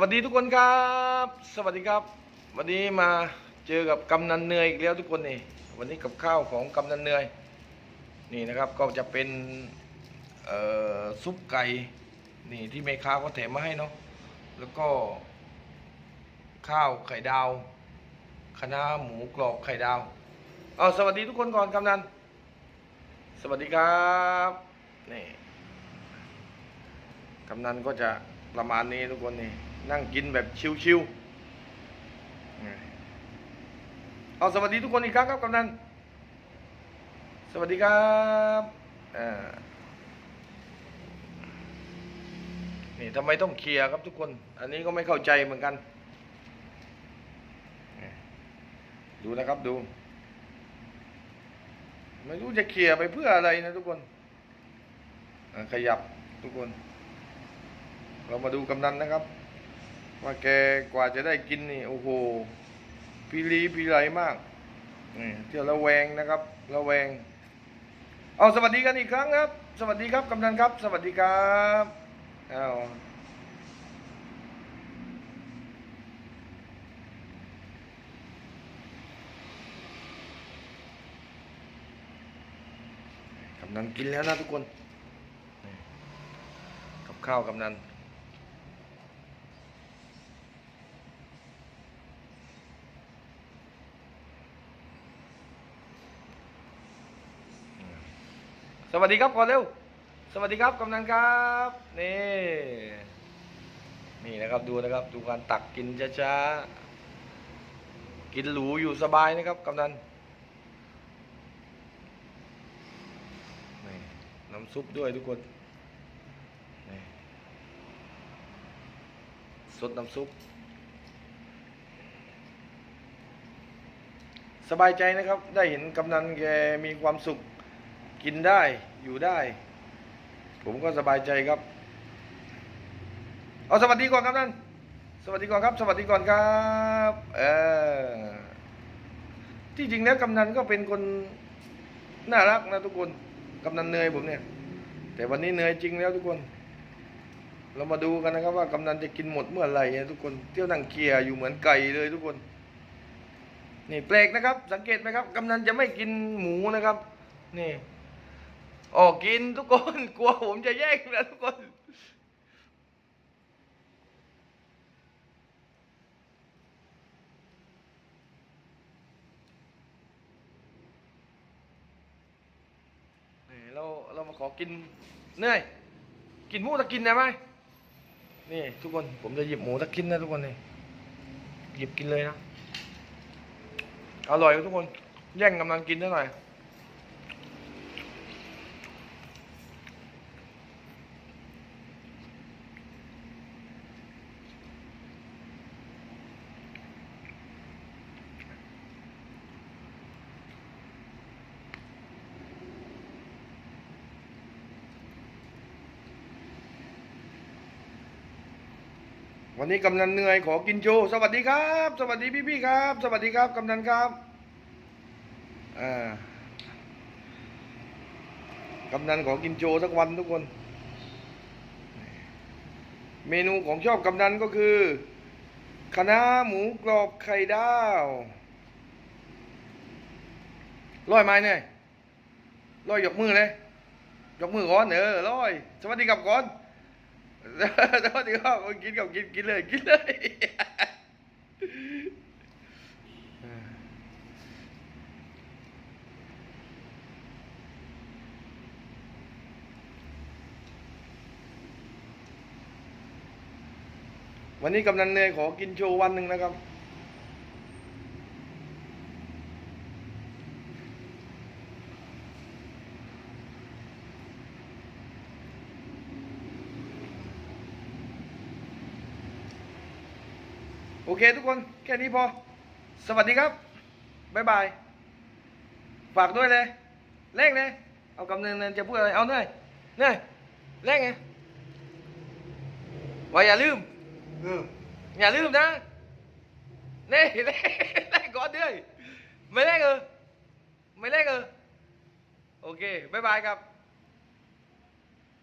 วัสดีทุกคนครับ สวัสดีครับ วันนี้มาเจอกับกำนันเนยอีกแล้วทุกคนนี่ วันนี้กับข้าวของกำนันเนยนี่นะครับก็จะเป็นซุปไก่นี่ที่เมค้าก็แถมมาให้เนาะแล้วก็ ข้าวไข่ดาวคะน้าหมูกรอบไข่ดาวเอาสวัสดีทุกคนก่อนกำนันสวัสดีครับนี่กำนันก็จะประมาณนี้ทุกคนนี่ นั่งกินแบบชิวๆเอาสวัสดีทุกคนอีกครั้งครับกำนันสวัสดีครับนี่ทำไมต้องเคลียร์ครับทุกคน อันนี้ก็ไม่เข้าใจเหมือนกัน ดูนะครับดู ไม่รู้จะเคลียร์ไปเพื่ออะไรนะทุกคน ขยับทุกคน เรามาดูกำนันนะครับ ว่าแกกว่าจะได้กินนี่โอ้โหพีรีพีไรมากนี่เที่ยวระแวงนะครับระแวง เอาสวัสดีกันอีกครั้งครับ สวัสดีครับกำนันครับ สวัสดีครับเอากำนันกินแล้วนะทุกคน กับข้าวกำนัน สวัสดีครับก่อนเร็ว สวัสดีครับกำนันครับ นี่ นี่นะครับดูนะครับ ดูการตักกินช้าๆ กินหรูอยู่สบายนะครับกำนันนี่น้ำซุปด้วยทุกคนนี่สดน้ำซุป สบายใจนะครับ ได้เห็นกำนันแกมีความสุข กินได้อยู่ได้ ผมก็สบายใจครับ เอาสวัสดีก่อนครับนั่นสวัสดีก่อนครับ สวัสดีก่อนครับเออที่จริงแล้วกำนันก็เป็นคนน่ารักนะทุกคนกำนันเนยผมเนี่ย แต่วันนี้เนยจริงแล้วทุกคน เรามาดูกันนะครับว่ากำนันจะกินหมดเมื่อไหร่นะทุกคนเที่ยวนั่งเกียร์อยู่เหมือนไก่เลยทุกคนนี่แปลกนะครับ สังเกตไหมครับกำนันจะไม่กินหมูนะครับ นี่ ออกกินทุกคน กลัวผมจะแย่งนะทุกคนนี่เราเรามาขอกินเนื่อยกินหมูตะกินได้ไหมนี่ทุกคนผมจะหยิบหมูตะกินนะทุกคนนี่หยิบกินเลยนะอร่อยทุกคนแย่งกำลังกินได้หน่อย วันนี้กำนันเหนื่อยขอกินโชว์สวัสดีครับ สวัสดีพี่ๆครับ สวัสดีครับกำนันครับอ่ากำนันขอกินโชว์สักวันทุกคน เมนูของชอบกำนันก็คือคะน้าหมูกรอบไข่ดาวร้อยไม้เนี่ยร้อยยกมือเลยยกมือก่อนเออร้อยสวัสดีครับก่อน แต่วัสดีครับกินกับกินกินเลยกินเลยวันนี้กำนันเนยขอกินโชว์วันหนึ่งนะครับ โอเคทุกคนแค่นี้พอ สวัสดีครับ บ๊ายบาย ฝากด้วยเลยเร่งเลยเอากำเนินจะพูดอะไร เอาเนยเนยเร่งไงว่าอย่าลืมเอออย่าลืมนะนี่เล่นเล่นก่อนด้วยไม่เล่นเออไม่เล่นเออโอเค บ๊ายบายครับ